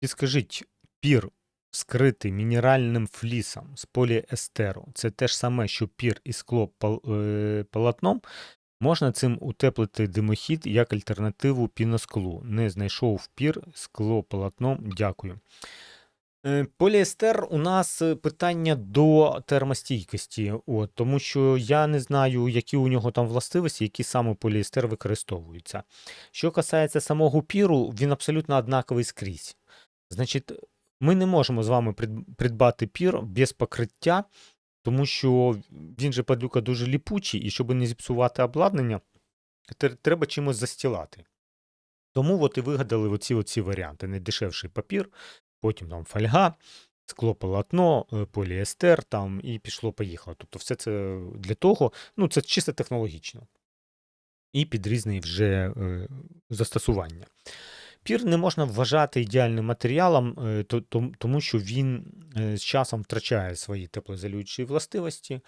Підскажіть, пір скритий мінеральним флісом з поліестеру це те ж саме, що пір і скло е, полотном? Можна цим утеплити димохід як альтернативу піносклу. Не знайшов пір, скло полотном. Дякую. Е, Поліестер у нас е, питання до термостійкості, от, тому що я не знаю, які у нього там властивості, які саме поліестер використовуються. Що касається самого піру, він абсолютно однаковий скрізь. Значить, ми не можемо з вами придбати пір без покриття, тому що він же падлюка дуже ліпучий, і щоб не зіпсувати обладнання, треба чимось застілати. Тому от і вигадали оці, оці варіанти. Найдешевший папір, потім там фольга, склополотно, е, поліестер там, і пішло-поїхало. Тобто все це для того, ну це чисто технологічно. І під різні вже е, застосування. Пір не можна вважати ідеальним матеріалом, е, то- том- тому що він е, з часом втрачає свої теплоізолюючі властивості.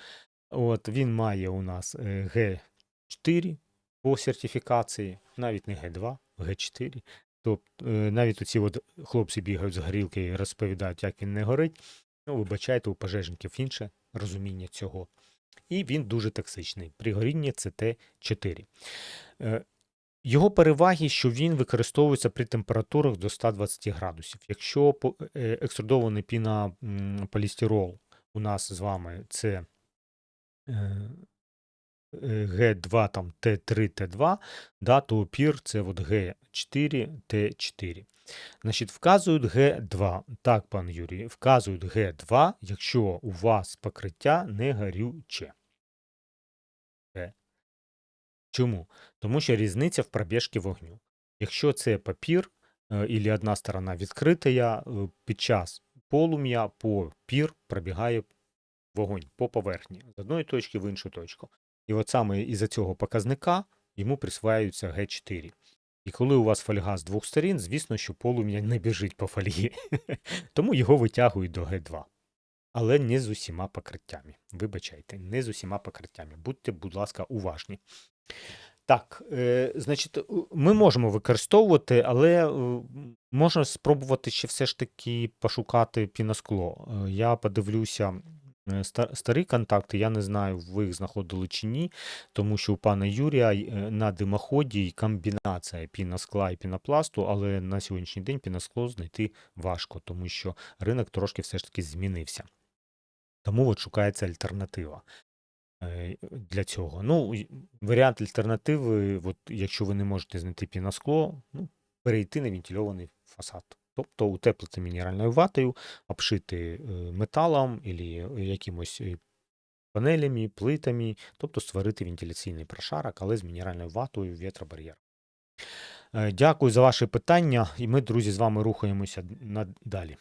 От, він має у нас е, Г4 по сертифікації, навіть не Г2, Г4. Тобто навіть оці от хлопці бігають з горілки і розповідають, як він не горить. Ну, вибачайте, у пожежників інше розуміння цього. І він дуже токсичний. При горінні це Т4. Е, Його переваги, що він використовується при температурах до 120 градусів. Якщо по- е, екструдований пінополістирол у нас з вами це е, е, Г2, там Т3, Т2, да, то опір це от Г4, Т4. Значить, вказують Г2. Так, пан Юрій, вказують Г2, якщо у вас покриття не горюче. Чому? Тому що різниця в пробіжці вогню. Якщо це папір, е, і одна сторона відкрита, е, під час полум'я по пір пробігає вогонь по поверхні з одної точки в іншу точку. І от саме із-за цього показника йому присваюється Г4. І коли у вас фольга з двох сторін, звісно, що полум'я не біжить по фольгі. Тому його витягують до Г2. Але не з усіма покриттями. Вибачайте, не з усіма покриттями. Будьте, будь ласка, уважні. Так, е, значить, ми можемо використовувати, але е, можна спробувати ще все ж таки пошукати піноскло. Е, Я подивлюся е, старі контакти, я не знаю, ви їх знаходили чи ні, тому що у пана Юрія на димоході комбінація піноскла і пінопласту, але на сьогоднішній день піноскло знайти важко, тому що ринок трошки все ж таки змінився. Тому от шукається альтернатива е, для цього. Ну, варіант альтернативи, от, якщо ви не можете знайти піноскло, ну, перейти на вентильований фасад. Тобто утеплити мінеральною ватою, обшити е, металом або якимось е, панелями, плитами, тобто створити вентиляційний прошарок, але з мінеральною ватою, вітробар'єр. Дякую за ваші питання, і ми, друзі, з вами рухаємося на- далі.